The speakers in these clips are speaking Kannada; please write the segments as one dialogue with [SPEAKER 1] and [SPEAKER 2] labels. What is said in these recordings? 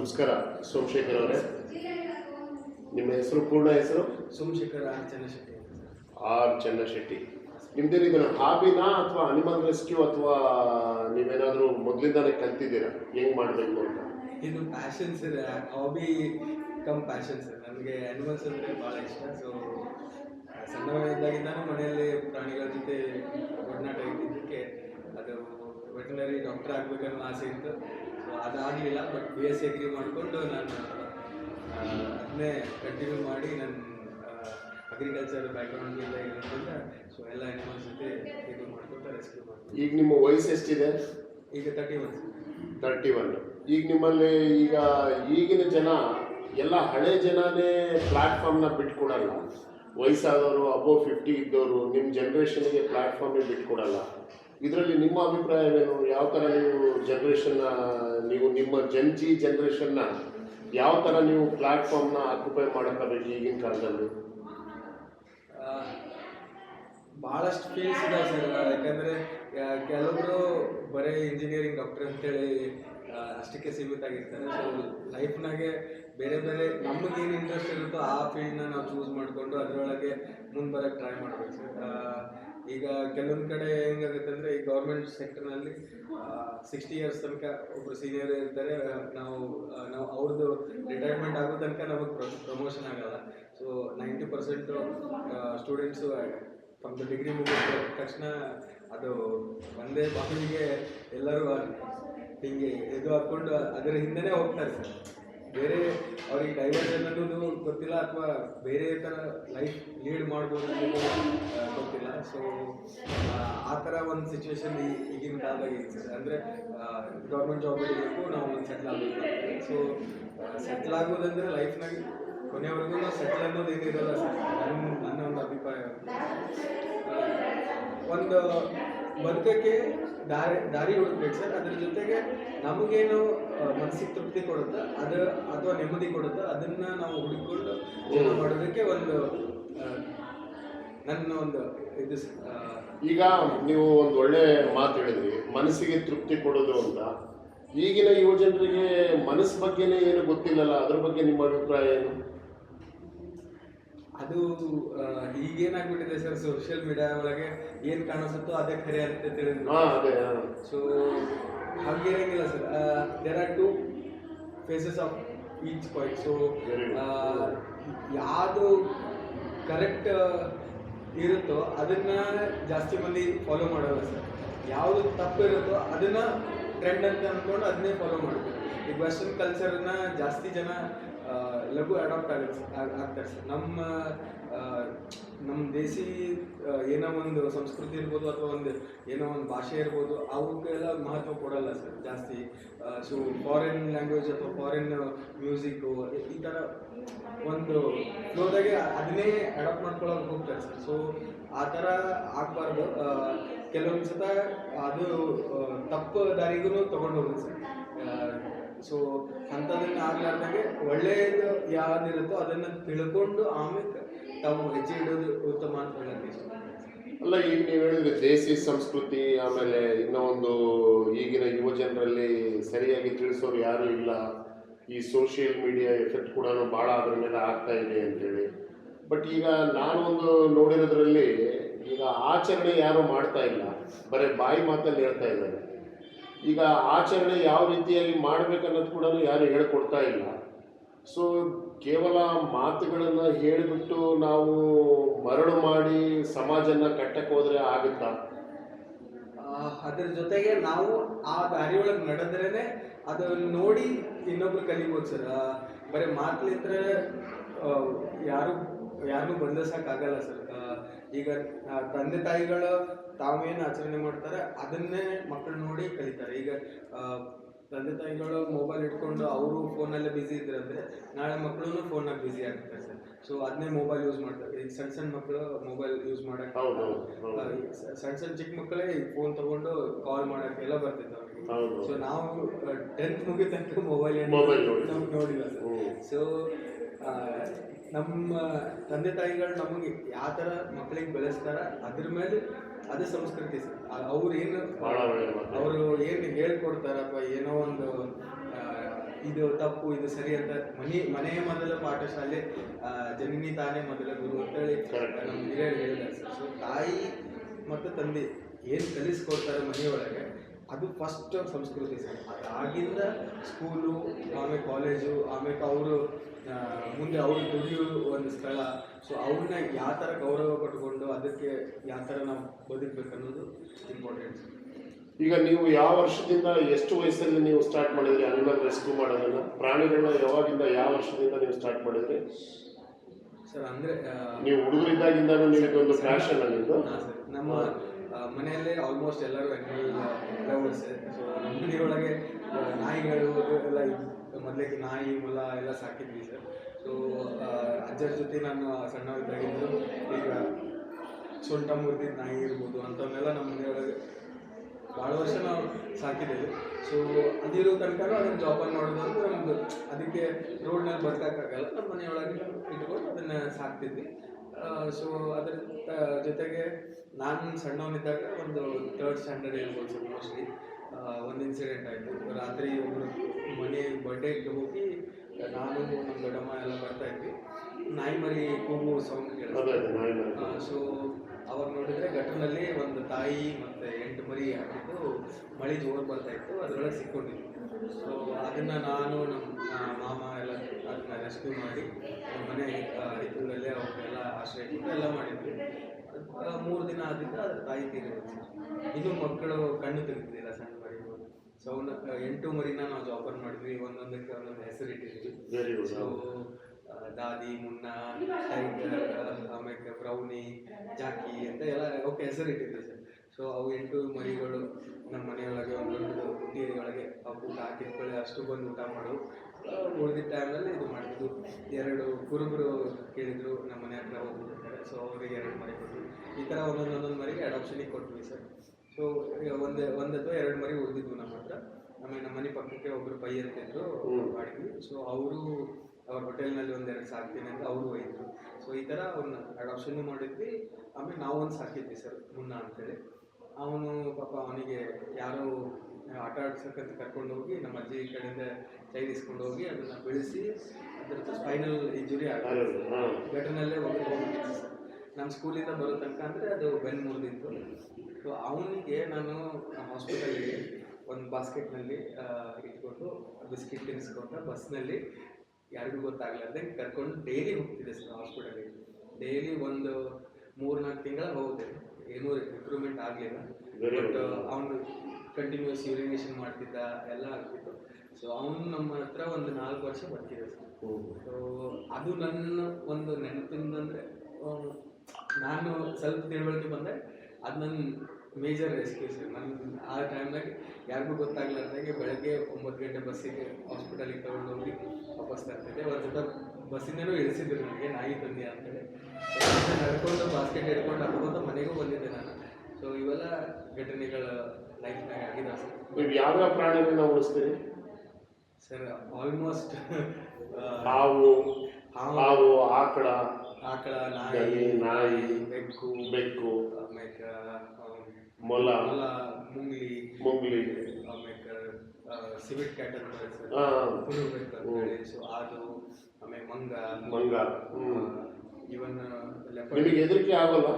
[SPEAKER 1] ನಮಸ್ಕಾರ ಸೋಮಶೇಖರ್ ಅವರೇ. ನಿಮ್ಮ ಹೆಸರು ಪೂರ್ಣ ಹೆಸರು?
[SPEAKER 2] Somashekhar R sir.
[SPEAKER 1] R Channashetti. ನಿಮ್ದೇನು ಇದನ್ನ ಹಾಬಿನಾ ಅಥವಾ ಅನಿಮಲ್ ರೆಸ್ಕ್ಯೂ ಅಥವಾ ನೀವೇನಾದರೂ ಮೊದಲಿಂದಾನೇ ಕಲ್ತಿದ್ದೀರಾ? ಹೆಂಗ್ ಮಾಡಬೇಕು ಅಂತ?
[SPEAKER 2] ಇದು passion sir hobby cum passion sir. ನನಗೆ ಅನಿಮಲ್ಸ್ ಅಂದರೆ ಭಾಳ ಇಷ್ಟ. ಸೊ ಸಣ್ಣವನಿದ್ದಾಗಿದ್ದಾನು ಮನೆಯಲ್ಲಿ ಪ್ರಾಣಿಗಳ ಜೊತೆ ಒಡನಾಟ ಇದ್ದಿದ್ದಕ್ಕೆ ಅದು ವೆಟನರಿ ಡಾಕ್ಟರ್ ಆಗಬೇಕನ್ನೋ ಆಸೆ ಇತ್ತು. ಅದಾಗಲಿಲ್ಲ but B S C agri ಮಾಡಿಕೊಂಡು ನಾನು ಅದನ್ನೇ ಕಂಟಿನ್ಯೂ ಮಾಡಿ ನನ್ನ ಅಗ್ರಿಕಲ್ಚರ್ ಬ್ಯಾಕ್ಗ್ರೌಂಡ್ ಎಲ್ಲ ಇರೋದ್ರಿಂದ ಸೊ ಎಲ್ಲ ಅನಿಮಲ್ಸ್ ಜೊತೆ ಇದು ಮಾಡ್ಕೊತ ರೆಸ್ಕ್ಯೂ ಮಾಡ್ತೀನಿ
[SPEAKER 1] ಈಗ ನಿಮ್ಮ ವಯಸ್ಸು ಎಷ್ಟಿದೆ?
[SPEAKER 2] ಈಗ ತರ್ಟಿ ಒನ್
[SPEAKER 1] ತರ್ಟಿ ಒನ್ ಈಗ ನಿಮ್ಮಲ್ಲಿ ಈಗ ಈಗಿನ ಜನ ಎಲ್ಲ ಹಳೆ ಜನನೇ ಪ್ಲಾಟ್ಫಾರ್ಮ್ನ ಬಿಟ್ಕೊಡಲ್ಲ. ವಯಸ್ಸಾದವರು ಅಬೋ ಫಿಫ್ಟಿ ಇದ್ದವರು ನಿಮ್ಮ ಜನ್ರೇಷನ್ಗೆ ಪ್ಲಾಟ್ಫಾರ್ಮೇ ಬಿಟ್ಕೊಡಲ್ಲ. ಇದರಲ್ಲಿ ನಿಮ್ಮ ಅಭಿಪ್ರಾಯವೇನು? ಯಾವ ಥರ ನೀವು ಜನ್ರೇಷನ್ನ ನೀವು ನಿಮ್ಮ ಜನ್ಜಿ ಜನ್ರೇಷನ್ನ ಯಾವ ಥರ ನೀವು ಪ್ಲಾಟ್ಫಾರ್ಮ್ನ ಆಕ್ಯುಪೈ ಮಾಡೋಕ್ಕಾಗಬೇಕು ಈಗಿನ ಕಾಲದಲ್ಲಿ?
[SPEAKER 2] ಭಾಳಷ್ಟು ಫೀಲ್ಸ್ ಇದಾವೆ ಸರ್. ಯಾಕಂದರೆ ಕೆಲವರು ಬರೀ ಇಂಜಿನಿಯರಿಂಗ್ ಡಾಕ್ಟರ್ ಅಂತೇಳಿ ಆ, ಅಷ್ಟಕ್ಕೆ ಸೀಮಿತ ಆಗಿರ್ತಾರೆ. ಸೊ ಲೈಫ್ನಾಗೆ ಬೇರೆ ಬೇರೆ ನಮಗೇನು ಇಂಟ್ರೆಸ್ಟ್ ಇರುತ್ತೋ ಆ ಫೀಲ್ಡ್ನ ನಾವು ಚೂಸ್ ಮಾಡಿಕೊಂಡು ಅದರೊಳಗೆ ಮುಂದೆ ಬರೋಕ್ಕೆ ಟ್ರೈ ಮಾಡಬೇಕು ಸರ್. ಈಗ ಕೆಲವೊಂದು ಕಡೆ ಹೆಂಗಾಗುತ್ತೆ ಅಂದರೆ ಈ ಗೌರ್ಮೆಂಟ್ ಸೆಕ್ಟರ್ನಲ್ಲಿ ಸಿಕ್ಸ್ಟಿ ಇಯರ್ಸ್ ತನಕ ಒಬ್ಬರು ಸೀನಿಯರ್ ಇರ್ತಾರೆ. ನಾವು ನಾವು ಅವ್ರದ್ದು ರಿಟೈರ್ಮೆಂಟ್ ಆಗೋ ತನಕ ನಮಗೆ ಪ್ರಮೋಷನ್ ಆಗಲ್ಲ. ಸೊ ನೈಂಟಿ ಪರ್ಸೆಂಟು ಸ್ಟೂಡೆಂಟ್ಸು ತಮ್ಮದು ಡಿಗ್ರಿ ಮುಗಿದ ತಕ್ಷಣ ಅದು ಒಂದೇ ಬಾಗಿಲಿಗೆ ಎಲ್ಲರೂ ಹಿಂಗೆ ಇದು ಹಾಕ್ಕೊಂಡು ಅದರ ಹಿಂದೆನೇ ಹೋಗ್ತಾರೆ ಸರ್. ಬೇರೆ ಅವ್ರಿಗೆ ಡೈವರ್ಷನ್ ಅನ್ನೋದು ಗೊತ್ತಿಲ್ಲ ಅಥವಾ ಬೇರೆ ಥರ ಲೈಫ್ ಲೀಡ್ ಮಾಡ್ಬೋದು ಅನ್ನೋದು ಗೊತ್ತಿಲ್ಲ. ಸೊ ಆ ಥರ ಒಂದು ಸಿಚುವೇಶನ್ ಈಗಿನ ಕಾಲದಾಗ ಇರ್ತದೆ ಅಂದರೆ ಗೌರ್ಮೆಂಟ್ ಜಾಬ್ ಇರಬೇಕು ನಾವು ಒಂದು ಸೆಟ್ಲ್ ಆಗಬೇಕು ಸೊ ಸೆಟ್ಲ್ ಆಗೋದಂದ್ರೆ ಲೈಫ್ನಾಗ ಕೊನೆವರೆಗೂ ಸೆಟ್ಲ್ ಅನ್ನೋದು ಏನಿರಲ್ಲ ಸರ್. ನನ್ನ ನನ್ನ ಒಂದು ಅಭಿಪ್ರಾಯ. ಒಂದು ಬದುಕಕ್ಕೆ ದಾರಿ ದಾರಿ ಹುಡುಕ್ಬೇಕು ಸರ್. ಅದ್ರ ಜೊತೆಗೆ ನಮಗೇನು ಮನಸ್ಸಿಗೆ ತೃಪ್ತಿ ಕೊಡುತ್ತೆ ಅದು ಅಥವಾ ನೆಮ್ಮದಿ ಕೊಡುತ್ತೆ ಅದನ್ನ ನಾವು ಹುಡುಕೊಂಡು ಜೀವನ ಮಾಡೋದಕ್ಕೆ ಒಂದು ನನ್ನ ಒಂದು ಇದು
[SPEAKER 1] ಈಗ ನೀವು ಒಂದು ಒಳ್ಳೆ ಮಾತು ಹೇಳಿದ್ರಿ ಮನಸ್ಸಿಗೆ ತೃಪ್ತಿ ಕೊಡೋದು ಅಂತ. ಈಗಿನ ಯುವ ಜನರಿಗೆ ಮನಸ್ಸು ಬಗ್ಗೆನೇ ಏನು ಗೊತ್ತಿಲ್ಲಲ್ಲ ಅದ್ರ ಬಗ್ಗೆ ನಿಮ್ಮ ಅಭಿಪ್ರಾಯ ಏನು?
[SPEAKER 2] ಅದು ಈಗೇನಾಗ್ಬಿಟ್ಟಿದೆ ಸರ್ ಸೋಷಿಯಲ್ ಮೀಡಿಯಾ ಒಳಗೆ ಏನು ಕಾಣಿಸುತ್ತೋ ಅದೇ ಖರೆ ಅಂತ ತಿಳಿದ್ರು. ಸೊ ಹಾಗೇನಿಲ್ಲ sir. There are two phases of each point so ಯಾವುದು ಕರೆಕ್ಟ್ ಇರುತ್ತೋ ಅದನ್ನ ಜಾಸ್ತಿ ಮಂದಿ ಫಾಲೋ ಮಾಡಲ್ಲ ಸರ್. ಯಾವುದು ತಪ್ಪು ಇರುತ್ತೋ ಅದನ್ನ ಟ್ರೆಂಡ್ ಅಂತ ಅಂದ್ಕೊಂಡು ಅದನ್ನೇ ಫಾಲೋ ಮಾಡ್ತಾರೆ. ಈಗ ವೆಸ್ಟರ್ನ್ ಕಲ್ಚರ್ನ ಜಾಸ್ತಿ ಜನ ಲಘು ಅಡಾಪ್ಟ್ ಆಗುತ್ತೆ ಆಗ್ತಾ ಆಗ್ತಾರೆ ಸರ್ ನಮ್ಮ ನಮ್ಮ ದೇಸಿ ಏನೋ ಒಂದು ಸಂಸ್ಕೃತಿ ಇರ್ಬೋದು ಅಥವಾ ಒಂದು ಏನೋ ಒಂದು ಭಾಷೆ ಇರ್ಬೋದು ಅವಕ್ಕೆಲ್ಲ ಮಹತ್ವ ಕೊಡಲ್ಲ ಸರ್. ಜಾಸ್ತಿ ಸೊ ಫಾರಿನ್ ಲ್ಯಾಂಗ್ವೇಜ್ ಅಥವಾ ಫಾರಿನ್ ಮ್ಯೂಸಿಕ್ಕು ಈ ಥರ ಒಂದು ಫ್ಲೋದಾಗೆ ಅದನ್ನೇ ಅಡಾಪ್ಟ್ ಮಾಡ್ಕೊಳ್ಳೋಕೆ ಹೋಗ್ತಾರೆ ಸರ್. ಸೊ ಆ ಥರ ಆಗಬಾರ್ದು. ಕೆಲವೊಂದು ಸತ ಅದು ತಪ್ಪು ದಾರಿಗೂ ತೊಗೊಂಡು ಹೋಗುತ್ತೆ ಸರ್. ಸೊ ಅಂಥದನ್ನ ಆಗ್ಲಾರ್ದಂಗೆ ಒಳ್ಳೆಯದು ಯಾವ್ದಿರುತ್ತೋ ಅದನ್ನ ತಿಳ್ಕೊಂಡು ಆಮೇಲೆ ತಾವು ಹೆಜ್ಜೆ ಇಡೋದು ಉತ್ತಮ ಅಂತ ಹೇಳಕ್ಕೆ
[SPEAKER 1] ಅಲ್ಲ, ಈಗ ನೀವು ಹೇಳಿದ್ರೆ ದೇಸಿ ಸಂಸ್ಕೃತಿ, ಆಮೇಲೆ ಇನ್ನೂ ಒಂದು ಈಗಿನ ಯುವ ಜನರಲ್ಲಿ ಸರಿಯಾಗಿ ತಿಳಿಸೋರು ಯಾರು ಇಲ್ಲ. ಈ ಸೋಷಿಯಲ್ ಮೀಡಿಯಾ ಎಫೆಕ್ಟ್ ಕೂಡ ಭಾಳ ಅದ್ರ ಮೇಲೆ ಆಗ್ತಾ ಇದೆ ಅಂತೇಳಿ. ಬಟ್ ಈಗ ನಾನೊಂದು ನೋಡಿರೋದ್ರಲ್ಲಿ ಈಗ ಆಚರಣೆ ಯಾರು ಮಾಡ್ತಾ ಇಲ್ಲ. ಬರೀ ಬಾಯಿ ಮಾತಲ್ಲಿ ಹೇಳ್ತಾ ಇದ್ದಾರೆ. ಈಗ ಆಚರಣೆ ಯಾವ ರೀತಿಯಾಗಿ ಮಾಡ್ಬೇಕನ್ನೋದು ಕೂಡ ಯಾರು ಹೇಳ್ಕೊಡ್ತಾ ಇಲ್ಲ. ಸೊ ಕೇವಲ ಮಾತುಗಳನ್ನು ಹೇಳಿಬಿಟ್ಟು ನಾವು ಮರಳು ಮಾಡಿ ಸಮಾಜನ ಕಟ್ಟಕ್ಕೆ ಹೋದ್ರೆ ಆಗುತ್ತಾ?
[SPEAKER 2] ಅದರ ಅದ್ರ ಜೊತೆಗೆ ನಾವು ಆ ದಾರಿ ಒಳಗೆ ನಡೆದ್ರೇನೆ ಅದನ್ನು ನೋಡಿ ಇನ್ನೊಬ್ರು ಕಲಿಬೋದು ಸರ್. ಬರೀ ಮಾತಲಿದ್ರೆ ಯಾರು ಯಾರನ್ನೂ ಬಂಧಿಸೋಕ್ಕಾಗಲ್ಲ ಸರ್. ಈಗ ತಂದೆ ತಾಯಿಗಳು ತಾವೇನು ಆಚರಣೆ ಮಾಡ್ತಾರೆ, ಅದನ್ನೇ ಮಕ್ಕಳು ನೋಡಿ ಕಲಿತಾರೆ. ಈಗ ತಂದೆ ತಾಯಿಗಳು ಮೊಬೈಲ್ ಇಟ್ಕೊಂಡು ಅವರು ಫೋನಲ್ಲೇ ಬ್ಯುಸಿ ಇದ್ರಂದ್ರೆ ನಾಳೆ ಮಕ್ಕಳು ಫೋನಾಗ ಬ್ಯುಸಿ ಆಗ್ತಾರೆ ಸರ್. ಸೊ ಅದನ್ನೇ ಮೊಬೈಲ್ ಯೂಸ್ ಮಾಡ್ತಾರೆ ಈಗ ಸಣ್ಣ ಸಣ್ಣ ಮಕ್ಕಳು ಮೊಬೈಲ್ ಯೂಸ್ ಮಾಡಕ್ ಸಣ್ಣ ಸಣ್ಣ ಚಿಕ್ಕ ಮಕ್ಕಳೇ ಫೋನ್ ತಗೊಂಡು ಕಾಲ್ ಮಾಡಕ್ ಎಲ್ಲ ಬರ್ತಿತ್ತು ಅವ್ರಿಗೆ. ಸೊ ನಾವು ಟೆಂತ್ ಮುಗಿತಂಕ ಮೊಬೈಲ್
[SPEAKER 1] Mobile ನೋಡಿಲ್ಲ.
[SPEAKER 2] ನಮ್ಗೆ ನೋಡಿಲ್ಲ. ಸೊ ನಮ್ಮ ತಂದೆ ತಾಯಿಗಳು ನಮಗೆ ಯಾವ ಥರ ಮಕ್ಕಳಿಗೆ ಬೆಳೆಸ್ತಾರ ಅದ್ರ ಮೇಲೆ ಅದೇ ಸಂಸ್ಕೃತಿ ಸರ್ ಅವ್ರು ಏನು ಅವರು ಏನು ಹೇಳ್ಕೊಡ್ತಾರ ಅಥವಾ ಏನೋ ಒಂದು ಇದು ತಪ್ಪು ಇದು ಸರಿ ಅಂತ ಮನೆ ಮನೆಯ ಮೊದಲ ಪಾಠಶಾಲೆ ಶಾಲೆ ಜನನಿ ತಾನೇ ಮೊದಲ ಗುರು ಅಂತೇಳಿ. ನಮ್ಮ ಹಿರಿಯರು ಹೇಳಿದ್ದಾರೆ. ಸರ್ ಸೊ ತಾಯಿ ಮತ್ತು ತಂದೆ ಏನು ಕಲಿಸ್ಕೊಡ್ತಾರೆ ಮನೆಯೊಳಗೆ ಅದು ಫಸ್ಟ್ ಸಂಸ್ಕೃತಿ ಸರ್. ಅದಾಗಿಂದ ಸ್ಕೂಲು ಆಮೇಲೆ ಕಾಲೇಜು ಆಮೇಲೆ ಅವರು ಮುಂದೆ ಅವರು ದುಡಿಯೋ ಒಂದು ಸ್ಥಳ. ಸೊ ಅವ್ರನ್ನ ಯಾವ ಥರ ಗೌರವ ಪಟ್ಕೊಂಡು ಅದಕ್ಕೆ ಯಾವ ಥರ ನಾವು ಬದುಕಬೇಕು ಅನ್ನೋದು ಇಂಪಾರ್ಟೆಂಟ್
[SPEAKER 1] ಈಗ ನೀವು ಯಾವ ವರ್ಷದಿಂದ ಎಷ್ಟು ವಯಸ್ಸಲ್ಲಿ ನೀವು ಸ್ಟಾರ್ಟ್ ಮಾಡಿದ್ರಿ? ಅನಿಮಲ್ ರೆಸ್ಕ್ಯೂ ಮಾಡೋದನ್ನ? ಪ್ರಾಣಿಗಳನ್ನ ಯಾವಾಗಿಂದ ಯಾವ ವರ್ಷದಿಂದ ನೀವು ಸ್ಟಾರ್ಟ್ ಮಾಡಿದ್ರಿ?
[SPEAKER 2] ಸರ್ ಅಂದರೆ
[SPEAKER 1] ನೀವು ಹುಡುಗರಿದ್ದಾಗಿಂದ ನೀವು ಒಂದು ಫ್ಯಾಷನ್ ಆಗಿದ್ದು
[SPEAKER 2] ಸರ್. ನಮ್ಮ ಮನೆಯಲ್ಲೇ ಆಲ್ಮೋಸ್ಟ್ ಎಲ್ಲರೂ ಅನಿಮಲ್ ಲವರ್ಸ್ ಸೊ ನಮ್ಮ ಮನೆಯೊಳಗೆ ನಾಯಿಗಳು ಎಲ್ಲ ಮೊದಲಿಗೆ ನಾಯಿ ಮೊಲ ಎಲ್ಲ ಸಾಕಿದ್ವಿ ಸರ್. ಸೊ ಅಜ್ಜರ ಜೊತೆ ನಾನು ಸಣ್ಣವರಿದ್ದಾಗಿದ್ದು ಈಗ ಸೊಂಟ ಮುರಿದಿದ್ದ ನಾಯಿ ಇರ್ಬೋದು ಅಂಥವನ್ನೆಲ್ಲ ನಮ್ಮ ಮನೆಯೊಳಗೆ ಭಾಳ ವರ್ಷ ನಾವು ಸಾಕಿದ್ದೇವೆ. ಸೊ ಅದಿರೋ ತನಕ ಅದನ್ನು ಜಾಪನ್ ಮಾಡೋದು ಅಂದ್ರೆ ನಮ್ಮದು ಅದಕ್ಕೆ ರೋಡ್ನಲ್ಲಿ ಬರ್ತಕ್ಕಾಗಲ್ಲ ನಮ್ಮ ಮನೆಯೊಳಗೆ ಇಟ್ಕೊಂಡು ಅದನ್ನು ಸಾಕ್ತಿದ್ವಿ. ಸೊ ಅದರ ಜೊತೆಗೆ ನಾನು ಸಣ್ಣವನಿದ್ದಾಗ ಒಂದು ಥರ್ಡ್ ಸ್ಟ್ಯಾಂಡರ್ಡ್ ಹೇಳ್ಬೋದು ಸರ್ ಮೋಸ್ಟ್ಲಿ ಒಂದು ಇನ್ಸಿಡೆಂಟ್ ಆಯಿತು. ರಾತ್ರಿ ಒಬ್ಬರು ಮನೆ ಬರ್ಡೇಗೆ ಹೋಗಿ ನಾನು ನಮ್ಮ ದೊಡ್ಡಮ್ಮ ಎಲ್ಲ ಬರ್ತಾ ಇದ್ವಿ. ನಾಯಿ ಮರಿ ಕೂಗು ಸೌಂಡ್
[SPEAKER 1] ಮರಿ.
[SPEAKER 2] ಸೊ ಅವಾಗ ನೋಡಿದ್ರೆ ಗಟ್ಟರ್ನಲ್ಲಿ ಒಂದು ತಾಯಿ ಮತ್ತೆ ಎಂಟು ಮರಿ ಹಾಕಿದ್ದು ಮಳೆ ಜೋರು ಬರ್ತಾ ಇತ್ತು ಅದರೊಳಗೆ ಸಿಕ್ಕೊಂಡಿದ್ವಿ. ಸೊ ಅದನ್ನ ನಾನು ನಮ್ಮ ಮಾಮ ಎಲ್ಲ ಅದನ್ನ ರೆಸ್ಕ್ಯೂ ಮಾಡಿ ನಮ್ಮ ಮನೆ ಹಿತ್ತೂರಲ್ಲೇ ಅವ್ರನ್ನೆಲ್ಲ ಆಶ್ರಯ ಕೊಟ್ಟು ಎಲ್ಲ ಮಾಡಿದ್ವಿ. ಮೂರು ದಿನ ಆದಿಂದ ಅದ್ರ ತಾಯಿ ತೀರಿ ಇನ್ನು ಮಕ್ಕಳು ಕಣ್ಣು ತೆಗೆದಿಲ್ಲ ಸಣ್ಣ ಮರಿ ಸೊ ಅವನ್ನ ಎಂಟು ಮರಿನ ನಾವು ಜಾಪರ್ ಮಾಡಿದ್ವಿ ಒಂದೊಂದಕ್ಕೆ ಒಂದೊಂದು ಹೆಸರು ಇಟ್ಟಿದ್ವಿ
[SPEAKER 1] very good
[SPEAKER 2] so Dadi, Munna ಆಮೇಲೆ ಬ್ರೌನಿ, ಜಾಕಿ ಅಂತ ಎಲ್ಲ ಅವಕ್ಕೆ ಹೆಸರು ಇಟ್ಟಿದ್ದೆ ಸರ್. ಸೊ ಅವು ಎಂಟು ಮರಿಗಳು ನಮ್ಮ ಮನೆಯೊಳಗೆ ಒಂದು ಬುಟ್ಟಿಯೊಳಗೆ ಅವು ಊಟ ಹಾಕಿದ್ಕೊಳ್ಳಿ ಅಷ್ಟು ಬಂದು ಊಟ ಮಾಡು. ಉಳಿದಿದ್ದ ಟೈಮಲ್ಲಿ ಇದು ಮಾಡಿದ್ದು. ಎರಡು ಕುರುಬರು ಕೇಳಿದ್ರು, ನಮ್ಮ ಮನೆ ಹತ್ರ ಹೋಗ್ಬಿಟ್ಟಿರ್ತಾರೆ ಸೊ ಅವರಿಗೆ ಎರಡು ಮರಿ ಕೊಟ್ಟು ಈ ಥರ ಒಂದೊಂದು ಒಂದೊಂದು ಮರಿಗೆ ಅಡಾಪ್ಷನಿಗೆ ಕೊಟ್ವಿ ಸರ್. ಸೊ ಒಂದು ಒಂದು ಅಥವಾ ಎರಡು ಮರಿ ಉಳಿದಿದ್ವು ನಮ್ಮ ಹತ್ರ. ಆಮೇಲೆ ನಮ್ಮ ಮನೆ ಪಕ್ಕಕ್ಕೆ ಒಬ್ಬರು ಪೈ ಅಂತಿದ್ರು. ಮಾಡಿದ್ವಿ. ಸೊ ಅವರು ಅವ್ರ ಹೋಟೆಲ್ನಲ್ಲಿ ಒಂದೆರಡು ಸಾಕ್ತೀನಿ ಅಂತ ಅವರು ಒಯ್ದರು. ಸೊ ಈ ಥರ ಅವ್ರನ್ನ ಅಡಾಪ್ಷನ್ನು ಮಾಡಿದ್ವಿ. ಆಮೇಲೆ ನಾವು ಒಂದು ಸಾಕಿದ್ವಿ ಸರ್ ಮುನ್ನ ಅಂತೇಳಿ. ಅವನು ಪಾಪ ಅವನಿಗೆ ಯಾರು ಆಟ ಆಡ್ಸಕ್ಕಂತ ಕರ್ಕೊಂಡು ಹೋಗಿ ನಮ್ಮ ಅಜ್ಜಿ ಕಡೆಯಿಂದ ಚೈನ್ ಇಸ್ಕೊಂಡು ಹೋಗಿ ಅದನ್ನು ಬೆಳೆಸಿ ಅದ್ರದ್ದು ಸ್ಪೈನಲ್ ಇಂಜುರಿ ಆಗ ಘಟನಲ್ಲೇ ಹೋಗಿ ಸರ್. ನಮ್ಮ ಸ್ಕೂಲಿಂದ ಬರೋ ತನಕ ಅಂದರೆ ಅದು ಬೆನ್ ಮುರಿದಿತ್ತು. ಸೊ ಅವನಿಗೆ ನಾನು ಹಾಸ್ಪಿಟಲ್ಗೆ ಒಂದು ಬಾಸ್ಕೆಟ್ನಲ್ಲಿ ಇಟ್ಕೊಂಡು ಬಿಸ್ಕಿಟ್ ತಿನ್ನಿಸ್ಕೊಂಡ ಬಸ್ನಲ್ಲಿ ಯಾರಿಗೂ ಗೊತ್ತಾಗ್ಲಾರ್ದೆ ಕರ್ಕೊಂಡು ಡೈಲಿ ಹೋಗ್ತಿದ್ದೆ ಸರ್ ಹಾಸ್ಪಿಟಲಿಗೆ ಡೈಲಿ ಒಂದು ಮೂರು ನಾಲ್ಕು ತಿಂಗಳ ಹೋದೆ. ಏನೂ ರಿಕ್ರೂಟ್ಮೆಂಟ್ ಆಗಲಿಲ್ಲ. ಬಟ್. ಅವನು ಕಂಟಿನ್ಯೂಸ್ ಯೂರಿನೇಷನ್ ಮಾಡ್ತಿದ್ದ ಎಲ್ಲ ಆಗ್ತಿತ್ತು. ಸೊ ಅವನು ನಮ್ಮ ಹತ್ರ ಒಂದು ನಾಲ್ಕು ವರ್ಷ ಬರ್ತಿದ್ದ ಸರ್. ಸೊ ಅದು ನನ್ನ ಒಂದು ನೆನಪಿಂದ ಅಂದರೆ ನಾನು ಸ್ವಲ್ಪ ತಿಳುವಳಿಕೆ ಬಂದೆ ಅದು ನನ್ನ ಮೇಜರ್ ರೆಸ್ಕ್ಯೂ ಸರ್ ಆ ಟೈಮ್ನಾಗ ಯಾರಿಗೂ ಗೊತ್ತಾಗ್ಲಾರ್ದಾಗೆ ಬೆಳಗ್ಗೆ ಒಂಬತ್ತು ಗಂಟೆ ಬಸ್ಸಿಗೆ ಹಾಸ್ಪಿಟಲಿಗೆ ತಗೊಂಡು ಹೋಗಿ ವಾಪಸ್ ತರ್ತಿದ್ದೆ. ಒಂದು ಜೊತೆ ಬಸ್ಸಿಂದನೂ ಇಳಿಸಿದ್ರು ನನಗೆ ನಾಯಿ ತಂದೆ ಅಂತೇಳಿ. ನಡ್ಕೊಂಡು ಬಾಸ್ಕೆಟ್ ಹಿಡ್ಕೊಂಡು ಹಾಕೊಂಡು ಮನೆಗೂ ಬಂದಿದ್ದೆ ನಾನು. ಸೊ ಇವೆಲ್ಲ ಘಟನೆಗಳ ಲೈಫ್ನಾಗ ಆಗಿದೆ ಸರ್
[SPEAKER 1] ನೀವು ಯಾವ್ಯಾವ ಪ್ರಾಣಿಗಳನ್ನ ಉಳಿಸ್ತೀರಿ?
[SPEAKER 2] ಸರ್ ಆಲ್ಮೋಸ್ಟ್
[SPEAKER 1] ಹಾವು ಹಾವು ಆಕಳ
[SPEAKER 2] ಆಕಳ ನಾಯಿ
[SPEAKER 1] ನಾಯಿ,
[SPEAKER 2] ಬೆಕ್ಕು
[SPEAKER 1] ಬೆಕ್ಕು.
[SPEAKER 2] ಆಮೇಲೆ
[SPEAKER 1] ಮೊಲ.
[SPEAKER 2] ಮೊಲ ಮುಂಗ್ಲಿ
[SPEAKER 1] ಮುಂಗ್ಲಿ.
[SPEAKER 2] ಆಮೇಲೆ ಸಿವಿಟ್ ಕ್ಯಾಟ್ ಅಂತ ಹೇಳಿ. ಸೊ ಅದು ಆಮೇಲೆ ಮಂಗ.
[SPEAKER 1] ಮಂಗ.
[SPEAKER 2] ಇವನ್
[SPEAKER 1] ನಿಮಗೆ ಹೆದರಿಕೆ ಆಗಲ್ಲ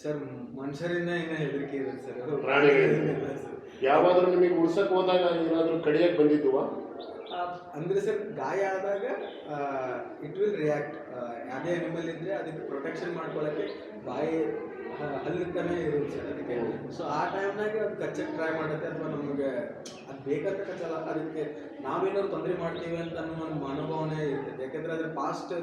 [SPEAKER 2] ಸರ್ ಮನುಷ್ಯರಿಂದ ಏನ ಹೆದರಿಕೆ ಇದೆ ಸರ್.
[SPEAKER 1] ಪ್ರಾಣಿಗಳಿಂದ?
[SPEAKER 2] ಇಲ್ಲ ಸರ್.
[SPEAKER 1] ಯಾವಾದ್ರೂ ನಿಮಗೆ ಉಳ್ಸಕ್ ಹೋದಾಗ ಏನಾದ್ರೂ ಕಡಿಯಕ್ ಬಂದಿದ್ವಾ
[SPEAKER 2] ಅಂದ್ರೆ ಸರ್ ಗಾಯ ಆದಾಗ ಇಟ್ ವಿಲ್ ರಿಯಾಕ್ಟ್ ಯಾವುದೇ ಅನಿಮಲ್ ಇದ್ರೆ ಅದಕ್ಕೆ ಪ್ರೊಟೆಕ್ಷನ್ ಮಾಡ್ಕೊಳ್ಳೋಕ್ಕೆ ಬಾಯಿ ಹಲ್ಲಕ್ಕನೇ ಇರುತ್ತೆ ಅದಕ್ಕೆ. ಸೊ ಆ ಟೈಮ್ನಾಗೆ ಅದು ಕಚ್ಚಕ್ಕೆ ಟ್ರೈ ಮಾಡುತ್ತೆ ಅಥವಾ ನಮಗೆ ಅದು ಬೇಕಂತ ಕಚ್ಚಲ್ಲ. ಅದಕ್ಕೆ ನಾವೇನಾದ್ರು ತೊಂದರೆ ಮಾಡ್ತೀವಿ ಅಂತ ಅನ್ನೋ ಒಂದು ಮನೋಭಾವನೆ ಇರ್ತದೆ ಯಾಕಂದ್ರೆ ಅದ್ರ ಪಾಸ್ಟ್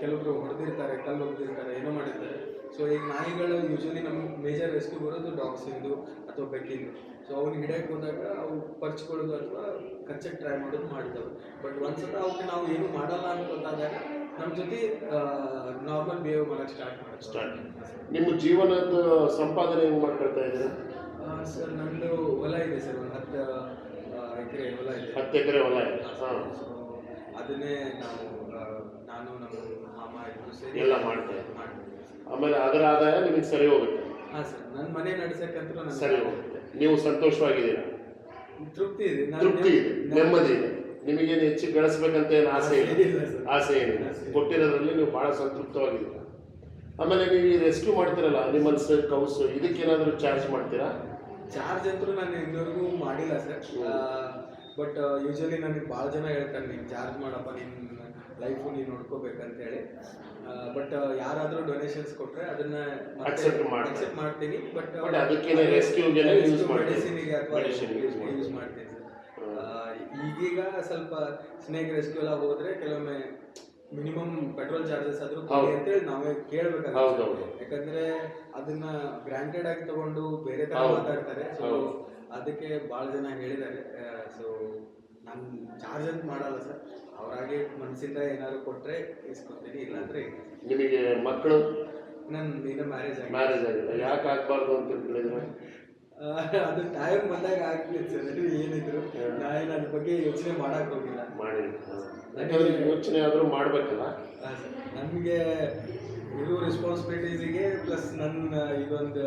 [SPEAKER 2] ಕೆಲವರು ಹೊಡೆದಿರ್ತಾರೆ, ಕಲ್ಲು ಹೊಡೆದಿರ್ತಾರೆ, ಏನೋ ಮಾಡಿರ್ತಾರೆ. ಸೊ ಈಗ ನಾಯಿಗಳು ಯೂಶಲಿ ನಮ್ಗೆ ಮೇಜರ್ ರೆಸ್ಕ್ಯೂ ಬರೋದು ಡಾಗ್ಸಿಂದು ಅಥವಾ ಬೆಕ್ಕಿಂದು. ಸೊ ಅವ್ನಿಗೆ ಹಿಡಕ್ಕೆ ಹೋದಾಗ ಅವು ಪರ್ಚ್ಕೊಳ್ಳೋದು ಅಥವಾ ಕಚ್ಚಕ್ಕೆ ಟ್ರೈ ಮಾಡೋದು ಮಾಡಿದವು ಬಟ್ ಒಂದ್ಸತ ಅವಕ್ಕೆ ನಾವು ಏನು ಮಾಡಲ್ಲ ಅಂತ ಗೊತ್ತಾದಾಗ ನಮ್ಮ ಜೊತೆ ನಾರ್ಮಲ್ ಬಿಹೇವ್ ಮಾಡಕ್ಕೆ ಸ್ಟಾರ್ಟ್ ಮಾಡಿ
[SPEAKER 1] ಸ್ಟಾರ್ಟ್ ನಿಮ್ಮ ಜೀವನದ ಸಂಪಾದನೆ ಹೆಂಗ್ ಮಾಡ್ಕೊಳ್ತಾ ಇದ್ದೀರಾ?
[SPEAKER 2] ಸರ್ ನಂದು ಹೊಲ ಇದೆ ಸರ್ ಒಂದು ಹತ್ತು ಎಕರೆ ಹೊಲ ಇದೆ.
[SPEAKER 1] ಹತ್ತು ಎಕರೆ ಹೊಲ ಇದೆ. ಹಾ
[SPEAKER 2] ಸೊ ಅದನ್ನೇ ನಾವು ಆ, ನಾನು ನಮ್ಮ ಮಾಮ ಇಬ್ಬರು ಸೇರಿ
[SPEAKER 1] ಎಲ್ಲ ಮಾಡ್ತೇವೆ.
[SPEAKER 2] ಮಾಡ್ತೀವಿ
[SPEAKER 1] ಆಮೇಲೆ ಅದರ ಆದಾಯ ನಿಮಗೆ ಸರಿ ಹೋಗುತ್ತೆ.
[SPEAKER 2] ಹಾಂ ಸರ್ ನನ್ನ ಮನೆ ನಡೆಸಕ್ಕಂತೂ
[SPEAKER 1] ಸರಿ ಹೋಗುತ್ತೆ. ನೀವು ಸಂತೋಷವಾಗಿದ್ದೀರಾ?
[SPEAKER 2] ತೃಪ್ತಿ ಇದೆ. ನಾನು
[SPEAKER 1] ತೃಪ್ತಿ ಇದೆ. ನೆಮ್ಮದಿ ಇದೆ. ನಿಮಗೇನು ಹೆಚ್ಚು ಗಳಿಸ್ಬೇಕಂತ ಏನು ಆಸೆ ಇಲ್ಲ. ಆಸೆ ಏನಿಲ್ಲ ಕೊಟ್ಟಿರೋದ್ರಲ್ಲಿ ನೀವು ಬಹಳ ಸಂತೃಪ್ತವಾಗಿದ್ದೀರ? ಆಮೇಲೆ ನೀವು ಈ ರೆಸ್ಕ್ಯೂ ಮಾಡ್ತೀರಲ್ಲ ಅನಿಮಲ್ಸ್ ಕೌಸ್ ಇದಕ್ಕೇನಾದರೂ ಚಾರ್ಜ್ ಮಾಡ್ತೀರಾ?
[SPEAKER 2] ಚಾರ್ಜ್ ಅಂತೂ ನಾನು ಇದುವರೆಗೂ ಮಾಡಿಲ್ಲ ಸರ್. ಬಟ್ ಯೂಶಲಿ ನನಗೆ ಭಾಳ ಜನ ಹೇಳ್ತಾರೆ ನೀನು ಚಾರ್ಜ್ ಮಾಡಪ್ಪ ನಿನ್ನ ಲೈಫು ನೀನು ನೋಡ್ಕೋಬೇಕಂತ ಹೇಳಿ. ಬಟ್ ಯಾರಾದರೂ ಡೊನೇಷನ್ಸ್ ಕೊಟ್ಟರೆ ಅದನ್ನ ಅಕ್ಸೆಪ್ಟ್ ಮಾಡ್ತೀನಿ ಬಟ್
[SPEAKER 1] ಅದಕ್ಕೆ ಅದಕ್ಕೇನೆ
[SPEAKER 2] ಯೂಸ್ use ಈಗೀಗ ಸ್ವಲ್ಪ ಸ್ನೇಕ್ ರೆಸ್ಕ್ಯೂ ಎಲ್ಲ ಹೋದ್ರೆ ಕೆಲವೊಮ್ಮೆ ಮಿನಿಮಮ್ ಪೆಟ್ರೋಲ್ ಚಾರ್ಜಸ್ ಆದ್ರೂ ಕೊಡಿ
[SPEAKER 1] ಹೇಳಿ
[SPEAKER 2] ಅಂತೇಳಿ ನಾವೇ ಕೇಳ್ಬೇಕಾಗುತ್ತೆ.
[SPEAKER 1] ಹೌದೌದು
[SPEAKER 2] ಯಾಕಂದ್ರೆ ಅದನ್ನ ಗ್ರಾಂಟೆಡ್ ಆಗಿ ತಗೊಂಡು ಬೇರೆ ತರ
[SPEAKER 1] ಹೌದು.
[SPEAKER 2] ಮಾತಾಡ್ತಾರೆ. ಸೊ
[SPEAKER 1] ಹೌದು.
[SPEAKER 2] ಅದಕ್ಕೆ ಬಹಳ ಜನ ಹೇಳಿದ್ದಾರೆ. ಸೊ ನಾನು ಚಾರ್ಜ್ ಅಂತ ಮಾಡಲ್ಲ ಸರ್ ಅವರಾಗೆ ಮನಸ್ಸಿಂದ ಏನಾದ್ರು ಕೊಟ್ರೆ ಇಸ್ಕೊತೀನಿ ಇಲ್ಲಾಂದ್ರೆ
[SPEAKER 1] ನಿಮಗೆ ಮಕ್ಕಳು?
[SPEAKER 2] ನನ್ ಇನ್ನ ಮ್ಯಾರೇಜ್ ಆಗಿ
[SPEAKER 1] ಮ್ಯಾರೇಜ್ ಆಗಿಲ್ಲ ಯಾಕೆ ಆಗ್ಬಾರ್ದು ಅಂತ ತಿಳ್ಕೊಂಡಿದ್ರೆ
[SPEAKER 2] ಅದು ಟೈಮ್ ಬಂದಾಗ ಆಗ್ತಿತ್ತು ಸರ್ ಏನಿದ್ರು ನಾನು ಅದ್ರ ಬಗ್ಗೆ ಯೋಚನೆ ಮಾಡಕ್ ಹೋಗಿಲ್ಲ.
[SPEAKER 1] ಮಾಡಿ ಯಾಕಂದ್ರೆ ಯೋಚನೆ ಆದರೂ ಮಾಡಬೇಕಲ್ಲ?
[SPEAKER 2] ನನಗೆ ಇರೋ ರೆಸ್ಪಾನ್ಸಿಬಿಲಿಟೀಸಿಗೆ ಪ್ಲಸ್ ನನ್ನ ಇದೊಂದು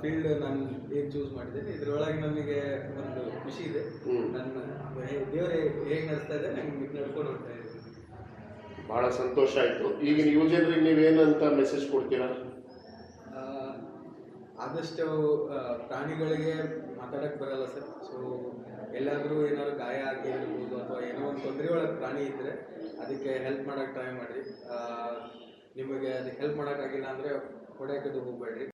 [SPEAKER 2] ಫೀಲ್ಡ್ ನಾನು ಏನು ಚೂಸ್ ಮಾಡಿದ್ದೇನೆ. ಇದ್ರೊಳಗೆ ನನಗೆ ಒಂದು ಖುಷಿ ಇದೆ. ನನ್ನ ದೇವರೇ ಹೇಗೆ ನಡೆಸ್ತಾ ಇದೆ ನಂಗೆ ನಡ್ಕೊಂಡು ಹೋಗ್ತಾ ಇದೆ.
[SPEAKER 1] ಬಹಳ ಸಂತೋಷ ಆಯಿತು. ಈಗಿನ ಯುವ ಜನರಿಗೆ ನೀವೇನಂತ ಮೆಸೇಜ್ ಕೊಡ್ತೀರಾ?
[SPEAKER 2] ಆದಷ್ಟು ಪ್ರಾಣಿಗಳಿಗೆ ಮಾತಾಡಕ್ಕೆ ಬರಲ್ಲ ಸರ್. ಸೊ ಎಲ್ಲಾದರೂ ಏನಾದ್ರು ಗಾಯ ಆಗಿರ್ಬೋದು ಅಥವಾ ಏನೋ ಒಂದು ತೊಂದರೆ ಒಳಗೆ ಪ್ರಾಣಿ ಇದ್ರೆ ಅದಕ್ಕೆ ಹೆಲ್ಪ್ ಮಾಡೋಕ್ಕೆ ಟ್ರೈ ಮಾಡಿರಿ. ನಿಮಗೆ ಅದಕ್ಕೆ ಹೆಲ್ಪ್ ಮಾಡೋಕ್ಕಾಗಿಲ್ಲ ಅಂದರೆ ಹೊಡೆಯಕ್ಕೆ ಹೋಗಬೇಡ್ರಿ.